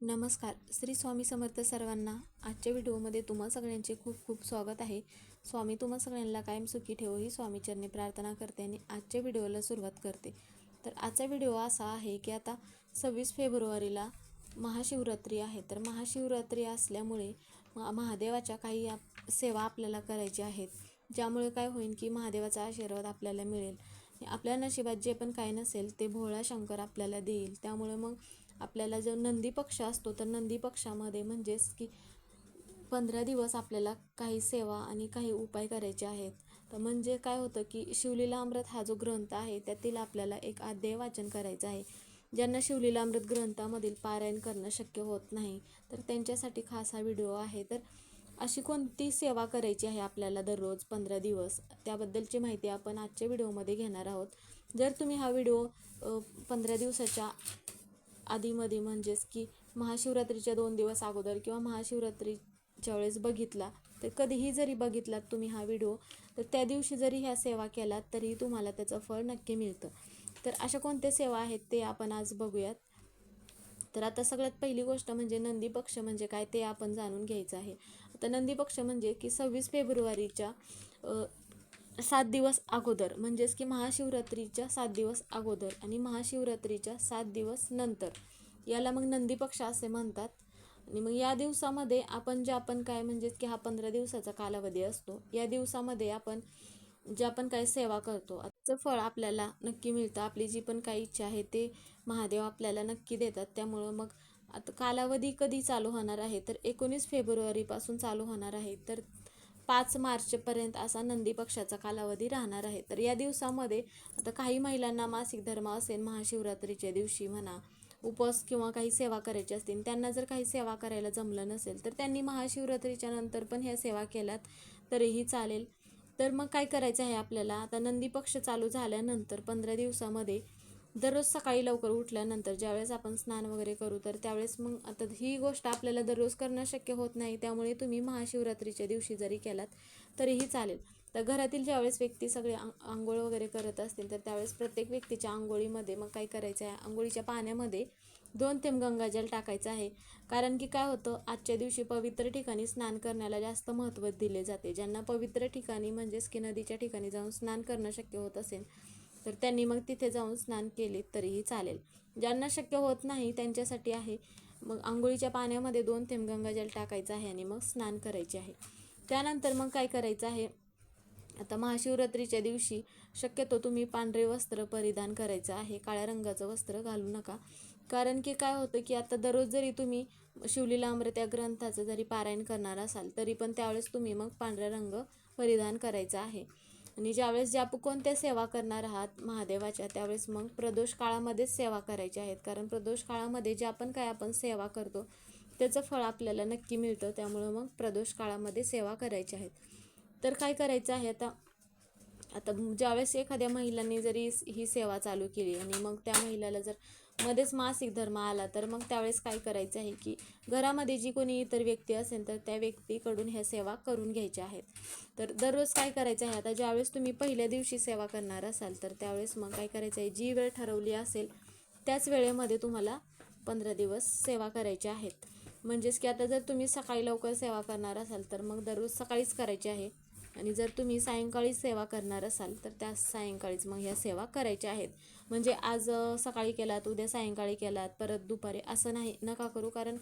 नमस्कार. श्री स्वामी समर्थ सर्वांना आजच्या व्हिडिओमध्ये तुम्हा सगळ्यांचे खूप खूप स्वागत आहे. स्वामी तुम्हा सगळ्यांना कायम सुखी ठेवो ही स्वामीचरणी प्रार्थना करते आणि आजच्या व्हिडिओला सुरुवात करते. तर आजचा व्हिडिओ असा आहे की आता सव्वीस फेब्रुवारीला महाशिवरात्री आहे. तर महाशिवरात्री असल्यामुळे महादेवाच्या काही आप सेवा आपल्याला करायच्या आहेत. ज्यामुळे काय होईल की महादेवाचा आशीर्वाद आपल्याला मिळेल. आपल्या नशिबात जे पण काय नसेल ते भोळा शंकर आपल्याला देईल. त्यामुळे मग आपल्याला जो नंदी पक्ष असतो तर नंदी पक्षामध्ये म्हणजेच की पंधरा दिवस आपल्याला काही सेवा आणि काही उपाय करायचे आहेत. तर म्हणजे काय होतं की शिवलीला अमृत हा जो ग्रंथ आहे त्यातील आपल्याला एक अध्याय वाचन करायचं आहे. ज्यांना शिवलीला अमृत ग्रंथामधील पारायण करणं शक्य होत नाही तर त्यांच्यासाठी खास हा व्हिडिओ आहे. तर अशी कोणती सेवा करायची आहे आपल्याला दररोज पंधरा दिवस? त्याबद्दलची माहिती आपण आजच्या व्हिडिओमध्ये घेणार आहोत. जर तुम्ही हा व्हिडिओ पंधरा दिवसाच्या आधीमध्ये म्हणजेच की महाशिवरात्रीच्या दोन दिवस अगोदर किंवा महाशिवरात्रीच्या वेळेस बघितला तर कधीही जरी बघितलात तुम्ही हा व्हिडिओ तर त्या दिवशी जरी ह्या सेवा केलात तरीही तुम्हाला त्याचं फळ नक्की मिळतं. तर अशा कोणत्या सेवा आहेत ते आपण आज बघूयात. तर आता सगळ्यात पहिली गोष्ट म्हणजे नंदी पक्ष म्हणजे काय ते आपण जाणून घ्यायचं आहे. आता नंदी पक्ष म्हणजे की सव्वीस फेब्रुवारीच्या सात दिवस अगोदर म्हणजेच की महाशिवरात्रीच्या सात दिवस अगोदर आणि महाशिवरात्रीच्या सात दिवस नंतर. याला मग नंदी पक्ष असे म्हणतात. आणि मग या दिवसामध्ये आपण जे आपण काय म्हणजेच की हा पंधरा दिवसाचा कालावधी असतो या दिवसामध्ये आपण जे आपण काय सेवा करतो त्याचं फळ आपल्याला नक्की मिळतं. आपली जी पण काही इच्छा आहे ते महादेव आपल्याला नक्की देतात. त्यामुळं मग आता कालावधी कधी चालू होणार आहे? तर एकोणीस फेब्रुवारीपासून चालू होणार आहे. तर पाच मार्चपर्यंत असा नंदी पक्षाचा कालावधी राहणार आहे. तर या दिवसामध्ये आता काही महिलांना मासिक धर्म असेल महाशिवरात्रीच्या दिवशी म्हणा उपवास किंवा काही सेवा करायची असतील त्यांना जर काही सेवा करायला जमलं नसेल तर त्यांनी महाशिवरात्रीच्या नंतर पण ह्या सेवा केल्यात तरीही चालेल. तर मग काय करायचं आहे आपल्याला? आता नंदी पक्ष चालू झाल्यानंतर पंधरा दिवसामध्ये दररोज सकाळी लवकर उठल्यानंतर ज्यावेळेस आपण स्नान वगैरे करू तर त्यावेळेस मग आता ही गोष्ट आपल्याला दररोज करणं शक्य होत नाही त्यामुळे तुम्ही महाशिवरात्रीच्या दिवशी जरी केलात तरीही चालेल. तर घरातील ज्यावेळेस व्यक्ती सगळे आंघोळ वगैरे करत असतील तर त्यावेळेस प्रत्येक व्यक्तीच्या आंघोळीमध्ये मग काय करायचं आहे? आंघोळीच्या पाण्यामध्ये दोन थेंब गंगाजल टाकायचं आहे. कारण की काय होतं आजच्या दिवशी पवित्र ठिकाणी स्नान करण्याला जास्त महत्त्व दिले जाते. ज्यांना पवित्र ठिकाणी म्हणजेच की नदीच्या ठिकाणी जाऊन स्नान करणं शक्य होत असेल तर त्यांनी मग तिथे जाऊन स्नान केले तरीही चालेल. ज्यांना शक्य होत नाही त्यांच्यासाठी आहे. मग आंघोळीच्या पाण्यामध्ये दोन थेंब गंगाजल टाकायचं आहे आणि मग स्नान करायचे आहे. त्यानंतर मग काय करायचं आहे? आता महाशिवरात्रीच्या दिवशी शक्यतो तुम्ही पांढरे वस्त्र परिधान करायचं आहे. काळ्या रंगाचं वस्त्र घालू नका. कारण की काय होतं की आता दररोज जरी तुम्ही शिवलीला अमृत या ग्रंथाचं जरी पारायण करणार असाल तरी पण त्यावेळेस तुम्ही मग पांढरा रंग परिधान करायचा आहे. आणि ज्यावेळेस ज्या कोणत्या सेवा करणार आहात महादेवाच्या त्यावेळेस मग प्रदोष काळामध्येच सेवा करायच्या आहेत. कारण प्रदोष काळामध्ये जे आपण काय आपण सेवा करतो त्याचं फळ आपल्याला नक्की मिळतं. त्यामुळं मग प्रदोष काळामध्ये सेवा करायच्या आहेत. तर काय करायचं आहे आता? आता ज्यावेळेस एखाद्या महिलांनी जरी ही सेवा चालू केली आणि मग त्या महिलाला जर मध्येच मासिक धर्म आला तर मग त्यावेळेस काय करायचं आहे की घरामध्ये जी कोणी इतर व्यक्ती असेल तर त्या व्यक्तीकडून ह्या सेवा करून घ्यायच्या आहेत. तर दररोज काय करायचं आहे? आता ज्यावेळेस तुम्ही पहिल्या दिवशी सेवा करणार असाल तर त्यावेळेस मग काय करायचं आहे? जी वेळ ठरवली असेल त्याच वेळेमध्ये तुम्हाला पंधरा दिवस सेवा करायच्या आहेत. म्हणजेच की आता जर तुम्ही सकाळी लवकर सेवा करणार असाल तर मग दररोज सकाळीच करायची आहे. आणि जर तुम्ही सायंकाळी सेवा करणार असाल तर त्या सायंकाळीच मग ह्या सेवा करायच्या आहेत. म्हणजे आज सकाळी केलात उद्या सायंकाळी केलात परत दुपारी असं नाही नका करू. कारण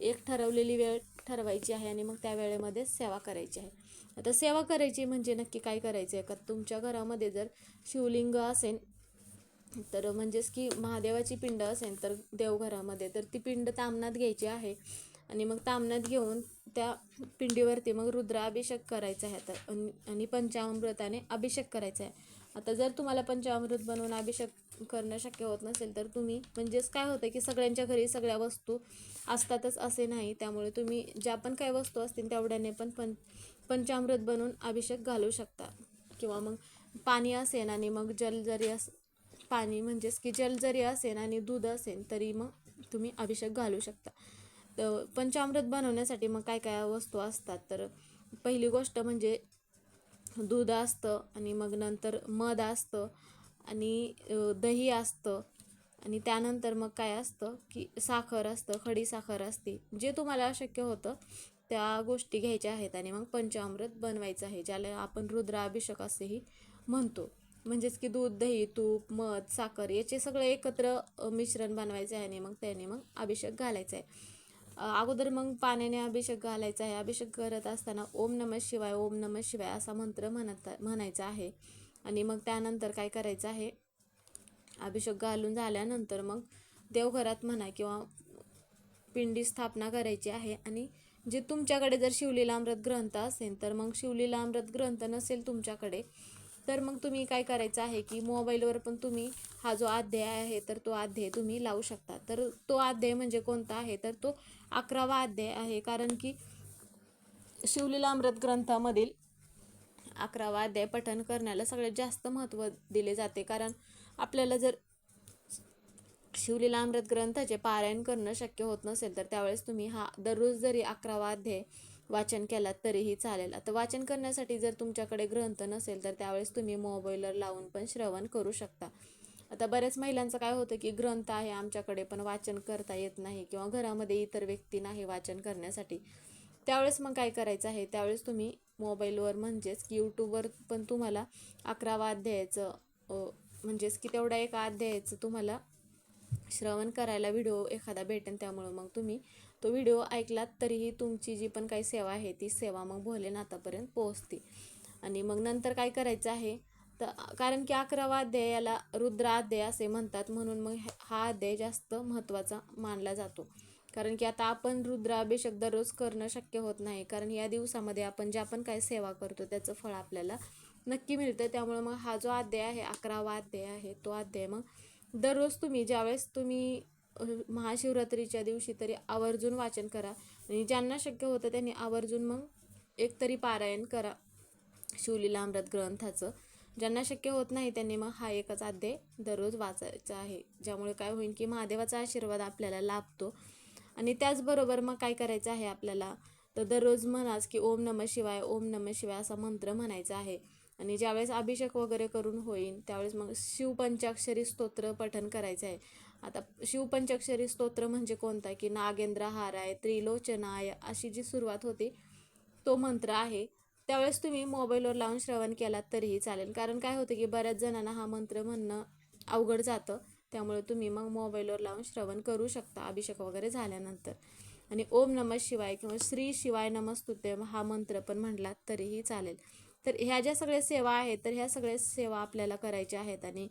एक ठरवलेली वेळ ठरवायची आहे आणि मग त्या वेळेमध्ये सेवा करायची आहे. आता सेवा करायची म्हणजे नक्की काय करायचं आहे का तुमच्या घरामध्ये जर शिवलिंग असेल तर म्हणजेच की महादेवाची पिंड असेल तर देवघरामध्ये तर ती पिंड तामनात घ्यायची आहे. आणि मग तामनात घेऊन त्या पिंडीवरती मग रुद्राभिषेक करायचा आहे आता. आणि आणि पंचामृताने अभिषेक करायचा आहे. आता जर तुम्हाला पंचामृत बनवून अभिषेक करणं शक्य होत नसेल तर तुम्ही म्हणजेच काय होतं की सगळ्यांच्या घरी सगळ्या वस्तू असतातच असे नाही. त्यामुळे तुम्ही ज्या पण काही वस्तू असतील तेवढ्याने पण पं पंचामृत बनवून अभिषेक घालू शकता. किंवा मग पाणी असेल आणि मग जल जरी अस पाणी म्हणजेच की जल जरी असेल आणि दूध असेल तरी मग तुम्ही अभिषेक घालू शकता. तर पंचामृत बनवण्यासाठी मग काय काय वस्तू असतात? तर पहिली गोष्ट म्हणजे दूध असतं आणि मग नंतर मध असतं आणि दही असतं आणि त्यानंतर मग काय असतं की साखर असतं खडी साखर असते. जे तुम्हाला अशक्य होतं त्या गोष्टी घ्यायच्या आहेत आणि मग पंचामृत बनवायचं आहे ज्याला आपण रुद्राभिषेक असेही म्हणतो. म्हणजेच की दूध दही तूप मध साखर याचे सगळे एकत्र मिश्रण बनवायचे आहे आणि मग त्याने मग अभिषेक घालायचा आहे. अगोदर मग पाण्याने अभिषेक घालायचा आहे. अभिषेक करत असताना ओम नम शिवाय ओम नम शिवाय असा मंत्र म्हणत म्हणायचा आहे. आणि मग त्यानंतर काय करायचं आहे? अभिषेक घालून झाल्यानंतर मग देवघरात म्हणा किंवा पिंडी स्थापना करायची आहे. आणि जे तुमच्याकडे जर शिवलीला अमृत ग्रंथ असेल तर मग शिवलीला अमृत ग्रंथ नसेल तुमच्याकडे तर मग तुम्ही काय करायचं आहे की मोबाईलवर पण तुम्ही हा जो अध्याय आहे तर तो अध्याय तुम्ही लावू शकता. तर तो अध्याय म्हणजे कोणता आहे? तर तो अकरावा अध्याय आहे. कारण की शिवलीलामृत ग्रंथामधील अकरावा अध्याय पठण करण्याला सगळ्यात जास्त महत्त्व दिले जाते. कारण आपल्याला जर शिवलीलामृत ग्रंथाचे पारायण करणं शक्य होत नसेल तर त्यावेळेस तुम्ही हा दररोज जरी अकरावा अध्याय वाचन केलात तरीही चालेल. आता वाचन करण्यासाठी जर तुमच्याकडे ग्रंथ नसेल तर त्यावेळेस तुम्ही मोबाईलवर लावून पण श्रवण करू शकता. आता बऱ्याच महिलांचं काय होतं की ग्रंथ आहे आमच्याकडे पण वाचन करता येत नाही किंवा घरामध्ये इतर व्यक्ती नाही वाचन करण्यासाठी. त्यावेळेस मग काय करायचं आहे? त्यावेळेस तुम्ही मोबाईलवर म्हणजेच की यूट्यूबवर पण तुम्हाला अकरावा अध्यायाचं म्हणजेच की तेवढा एका अध्यायाचं तुम्हाला श्रवण करायला व्हिडिओ एखादा भेटेल त्यामुळं मग तुम्ही तो व्हिडिओ ऐकलात तरीही तुमची जी पण काही सेवा आहे ती सेवा मग भोलेनाथापर्यंत पोहोचते. आणि मग नंतर काय करायचं आहे तर कारण की अकरावा अध्याय याला रुद्र अध्याय असे म्हणतात म्हणून मग हा अध्याय जास्त महत्त्वाचा मानला जातो. कारण की आता आपण रुद्राभिषेक दररोज करणं शक्य होत नाही कारण या दिवसामध्ये आपण ज्या पण काही सेवा करतो त्याचं फळ आपल्याला नक्की मिळतं. त्यामुळे मग हा जो अध्याय आहे अकरावा अध्याय आहे तो अध्याय मग दररोज तुम्ही ज्यावेळेस तुम्ही महाशिवरात्रीच्या दिवशी तरी आवर्जून वाचन करा. आणि ज्यांना शक्य होतं त्यांनी आवर्जून मग एक तरी पारायण करा. शिवलीलामृत ग्रंथाचं. ज्यांना शक्य होत नाही त्यांनी मग हा एकच अध्याय दररोज वाचायचा आहे. ज्यामुळे काय होईल की महादेवाचा आशीर्वाद आपल्याला लाभतो. आणि त्याचबरोबर मग काय करायचं आहे आपल्याला? तर दररोज म्हणाच की ओम नम शिवाय ओम नम शिवाय असा मंत्र म्हणायचा आहे. आणि ज्यावेळेस अभिषेक वगैरे करून होईल त्यावेळेस मग शिवपंचाक्षरी स्तोत्र पठन करायचं आहे. आता शिवपंचाक्षरी स्तोत्र म्हणजे कोणता की नागेंद्र हाराय त्रिलोचनाय अशी जी सुरुवात होती तो मंत्र आहे. त्यावेळेस तुम्ही मोबाईलवर लावून श्रवण केलात तरीही चालेल. कारण काय होतं की बऱ्याच जणांना हा मंत्र म्हणणं अवघड जातं. त्यामुळे तुम्ही मग मोबाईलवर लावून श्रवण करू शकता अभिषेक वगैरे झाल्यानंतर. आणि ओम नमः शिवाय किंवा श्री शिवाय नमस्तुते हा मंत्र पण म्हटलात तरीही चालेल. तर ह्या ज्या सगळ्या सेवा आहेत तर ह्या सगळ्या सेवा आपल्याला करायच्या आहेत. आणि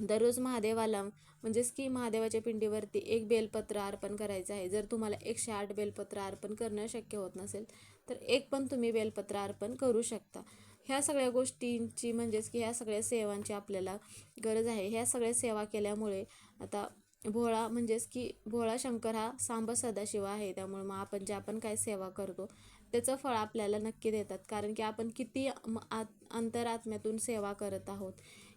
दररोज महादेवाला म्हणजेच की महादेवाच्या पिंडीवरती एक बेलपत्र अर्पण करायचं आहे. जर तुम्हाला एकशे आठ बेलपत्र अर्पण करणं शक्य होत नसेल तर एक पण तुम्ही बेलपत्र अर्पण करू शकता. ह्या सगळ्या गोष्टींची म्हणजेच की ह्या सगळ्या सेवांची आपल्याला गरज आहे. ह्या सगळ्या सेवा केल्यामुळे आता भोळा म्हणजेच की भोळा शंकर हा सांब सदाशिव आहे. त्यामुळे मग आपण ज्या पण काय सेवा करतो त्याचं फळ आपल्याला नक्की देतात. कारण की आपण किती आत अंतरात्म्यातून सेवा करत आहोत.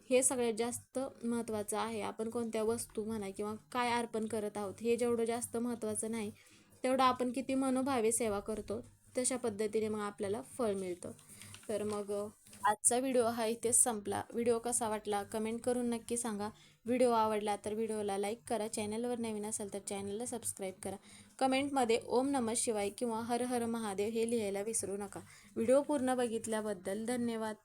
हे सगळ्यात जास्त महत्त्वाचं आहे. आपण कोणत्या वस्तू म्हणा किंवा काय अर्पण करत आहोत हे जेवढं जास्त महत्त्वाचं नाही तेवढं आपण किती मनोभावे सेवा करतो तशा पद्धतीने मग आपल्याला फळ मिळतं. तर मग आजचा व्हिडिओ हा इथेच संपला. व्हिडिओ कसा वाटला कमेंट करून नक्की सांगा. व्हिडिओ आवडला तर व्हिडिओला लाईक करा. चॅनलवर नवीन असेल तर चॅनलला सबस्क्राईब करा. कमेंटमध्ये ओम नमः शिवाय किंवा हर हर महादेव हे लिहायला विसरू नका. व्हिडिओ पूर्ण बघितल्याबद्दल धन्यवाद.